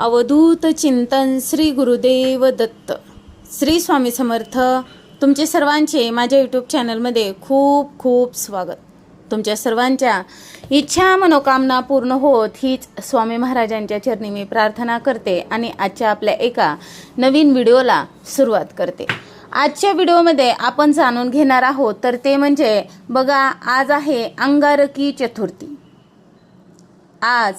अवधूत चिंतन श्री गुरुदेव दत्त. श्री स्वामी समर्थ तुमचे सर्वांचे माझ्या यूट्यूब चॅनलमध्ये खूप खूप स्वागत. तुमच्या सर्वांच्या इच्छा मनोकामना पूर्ण होत हीच स्वामी महाराजांच्या चरणी मी प्रार्थना करते आणि आजच्या आपल्या एका नवीन व्हिडिओला सुरुवात करते. आजच्या व्हिडिओमध्ये आपण जाणून घेणार आहोत तर ते म्हणजे बघा आज आहे अंगारकी चतुर्थी. आज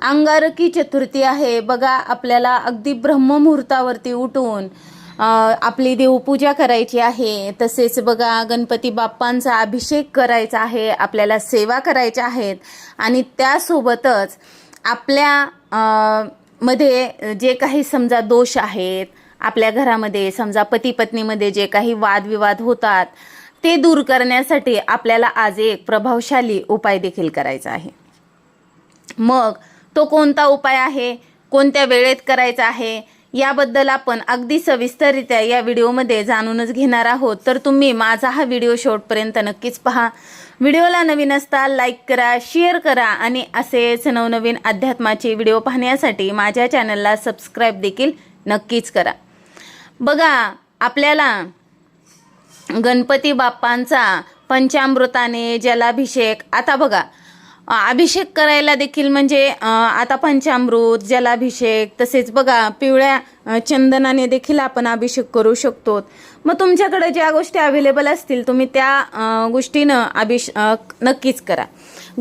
अंगारकी चतुर्थी आहे. बघा आपल्याला अगदी ब्रह्ममुहूर्तावरती उठून आपली देवपूजा करायची आहे. तसेच बघा गणपती बाप्पांचा अभिषेक करायचा आहे आपल्याला सेवा करायच्या आहेत. आणि त्यासोबतच आपल्या मध्ये जे काही समजा दोष आहेत आपल्या घरामध्ये समजा पती पत्नीमध्ये जे काही वादविवाद होतात ते दूर करण्यासाठी आपल्याला आज एक प्रभावशाली उपाय देखील करायचा आहे. मग तो कोणता उपाय आहे? कोणत्या वेळेत करायचा आहे? याबद्दल आपण अगदी सविस्तररित्या या व्हिडिओमध्ये जाणूनच घेणार आहोत. तर तुम्ही माझा हा व्हिडिओ शेवटपर्यंत नक्कीच पहा. व्हिडिओला नवीन असता लाईक करा शेअर करा आणि असेच नवनवीन अध्यात्माचे व्हिडिओ पाहण्यासाठी माझ्या चॅनलला सबस्क्राईब देखील नक्कीच करा. बघा आपल्याला गणपती बाप्पांचा पंचामृताने जलाभिषेक आता बघा अभिषेक करायला देखील म्हणजे आता पंचामृत जलाभिषेक तसेच बघा पिवळ्या चंदनाने देखील आपण अभिषेक करू शकतो. मग तुमच्याकडे ज्या गोष्टी अवेलेबल असतील तुम्ही त्या गोष्टीनं अभिष नक्कीच करा.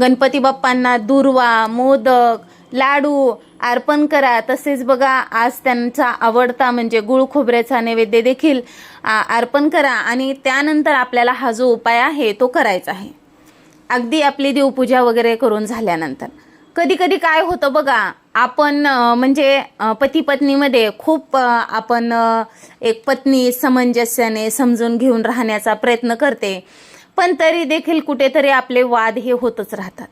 गणपती बाप्पांना दुर्वा मोदक लाडू अर्पण करा. तसेच बघा आज त्यांचा आवडता म्हणजे गुळ खोबऱ्याचा नैवेद्य देखील अर्पण करा. आणि त्यानंतर आपल्याला हा जो उपाय आहे तो करायचा आहे. अगदी आपली देवपूजा वगैरे करून झाल्यानंतर. कधी कधी काय होतं बघा आपण म्हणजे पती पत्नीमध्ये खूप आपण एक पत्नी समंजस्याने समजून घेऊन राहण्याचा प्रयत्न करते. पण तरी देखील कुठेतरी आपले वाद हे होतच राहतात.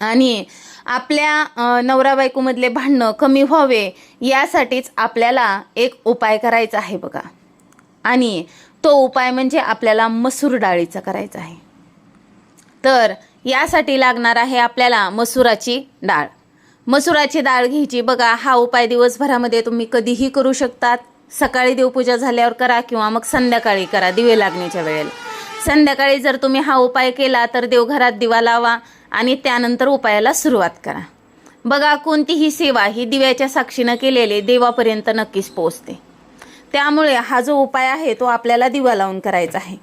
आणि आपल्या नवरा बायकोमधले भांडणं कमी व्हावे यासाठीच आपल्याला एक उपाय करायचा आहे बघा. आणि तो उपाय म्हणजे आपल्याला मसूर डाळीचा करायचा आहे. तर यासाठी लागणार आहे आपल्याला मसुराची डाळ. मसुराची डाळ घ्यायची. बघा हा उपाय दिवसभरामध्ये तुम्ही कधीही करू शकतात. सकाळी देवपूजा झाल्यावर करा किंवा मग संध्याकाळी करा दिवे लागण्याच्या वेळेला. संध्याकाळी जर तुम्ही हा उपाय केला तर देवघरात दिवा लावा आणि त्यानंतर उपायाला सुरुवात करा. बघा कोणतीही सेवा ही दिव्याच्या साक्षीनं केलेली देवापर्यंत नक्कीच पोहोचते. त्यामुळे हा जो उपाय आहे तो आपल्याला दिवा लावून करायचा आहे.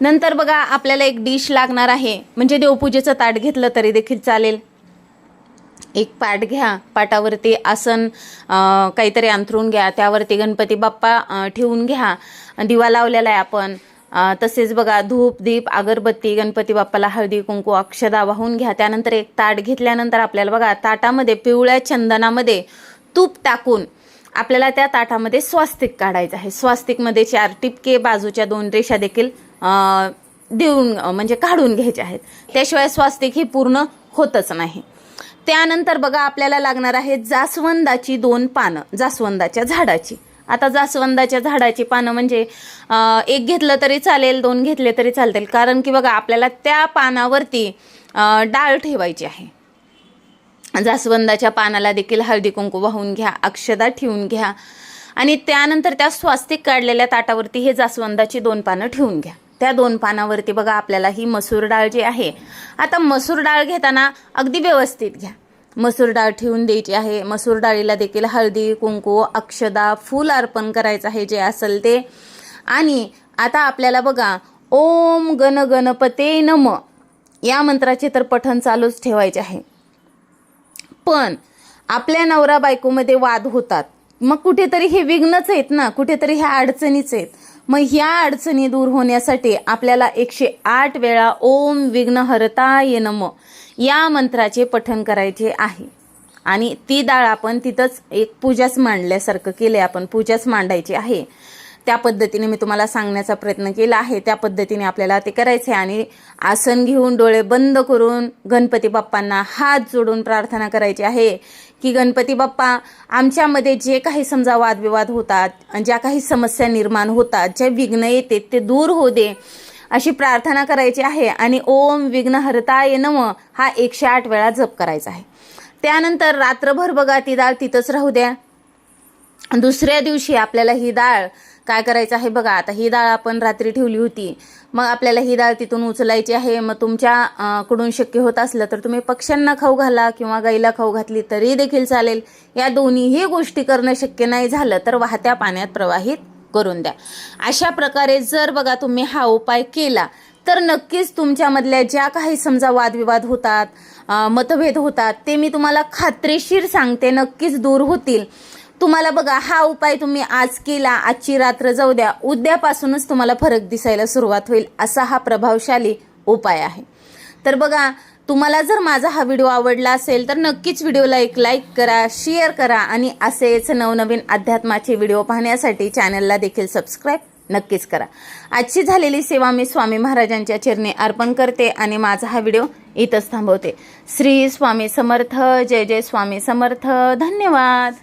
नंतर बघा आपल्याला एक डिश लागणार आहे. म्हणजे देवपूजेचं ताट घेतलं तरी देखील चालेल. एक पाट घ्या पाटावरती आसन काहीतरी अंथरून घ्या त्यावरती गणपती बाप्पा ठेवून घ्या. दिवा लावलेला आहे आपण. तसेच बघा धूप दीप अगरबत्ती गणपती बाप्पाला हळदी कुंकू अक्षदा वाहून घ्या. त्यानंतर एक ताट घेतल्यानंतर आपल्याला बघा ताटामध्ये पिवळ्या चंदनामध्ये तूप टाकून आपल्याला त्या ताटामध्ये स्वास्तिक काढायचं आहे. स्वास्तिकमध्ये चार टिपके बाजूच्या दोन रेषा देखील देऊन म्हणजे काढून घ्यायचे आहेत. त्याशिवाय स्वास्तिक हे पूर्ण होतच नाही. त्यानंतर बघा आपल्याला लागणार आहे जास्वंदाची दोन पानं जास्वंदाच्या झाडाची. आता जास्वंदाच्या झाडाची पानं म्हणजे एक घेतलं तरी चालेल दोन घेतले तरी चालतील. कारण की बघा आपल्याला त्या पानावरती डाळ ठेवायची आहे. जास्वंदाच्या पानाला देखील हळदी कुंकू वाहून घ्या अक्षदा ठेवून घ्या. आणि त्यानंतर त्या स्वास्तिक काढलेल्या ताटावरती हे जास्वंदाची दोन पानं ठेवून घ्या. त्या दोन पानावरती बघा आपल्याला ही मसूर डाळ जी आहे आता मसूर डाळ घेताना अगदी व्यवस्थित घ्या. मसूर डाळ ठेवून द्यायची आहे. मसूर डाळीला देखील हळदी कुंकू अक्षदा फूल अर्पण करायचं आहे जे असेल ते. आणि आता आपल्याला बघा ओम गण गणपते नम या मंत्राचे तर पठण चालूच ठेवायचे आहे. पण आपल्या नवरा बायकोमध्ये वाद होतात. मग कुठेतरी हे विघ्नच आहेत ना कुठेतरी ह्या अडचणीच आहेत. मग ह्या अडचणी दूर होण्यासाठी आपल्याला एकशे आठ वेळा ओम विघ्नहरताय नम या मंत्राचे पठण करायचे आहे. आणि ती डाळ आपण तिथंच एक पूजाच मांडल्यासारखं केले आपण पूजाच मांडायची आहे. त्या पद्धतीने मी तुम्हाला सांगण्याचा प्रयत्न केला आहे. त्या पद्धतीने आपल्याला ते करायचे आणि आसन घेऊन डोळे बंद करून गणपती बाप्पांना हात जोडून प्रार्थना करायची आहे. की गणपती बाप्पा आमच्यामध्ये जे काही समजा वादविवाद होतात ज्या काही समस्या निर्माण होतात जे विघ्न येते ते दूर होऊ दे अशी प्रार्थना करायची आहे आणि ओम विघ्नहरताय नम हा एकशे आठ वेळा जप करायचा आहे. त्यानंतर रात्रभर बघा ती डाळ तिथंच राहू द्या. दुसऱ्या दिवशी आपल्याला ही डाळ काय करायचं आहे बघा आता ही डाळ आपण रात्री ठेवली होती. मग आपल्याला ही डाळ तिथून उचलायची आहे. मग तुमच्याकडून शक्य होत असलं तर तुम्ही पक्ष्यांना खाऊ घाला किंवा गाईला खाऊ घातली तरी देखील चालेल. या दोन्हीही गोष्टी करणं शक्य नाही झालं तर वाहत्या पाण्यात प्रवाहित करून द्या. अशा प्रकारे जर बघा तुम्ही हा उपाय केला तर नक्कीच तुमच्यामधल्या ज्या काही समजा वादविवाद होतात मतभेद होतात ते मी तुम्हाला खात्रीशीर सांगते. नक्कीच दूर होतील. तुम्हाला बघा हा उपाय तुम्ही आज केला आजची रात्र जाऊ द्या उद्यापासूनच तुम्हाला फरक दिसायला सुरुवात होईल असा हा प्रभावशाली उपाय आहे. तर बघा तुम्हाला जर माझा हा व्हिडिओ आवडला असेल तर नक्कीच व्हिडिओला एक लाईक करा शेअर करा आणि असेच नवनवीन अध्यात्माचे व्हिडिओ पाहण्यासाठी चॅनलला देखील सबस्क्राईब नक्कीच करा. आजची झालेली सेवा मी स्वामी महाराजांच्या चरणी अर्पण करते आणि माझा हा व्हिडिओ इथंच थांबवते. श्री स्वामी समर्थ जय जय स्वामी समर्थ धन्यवाद.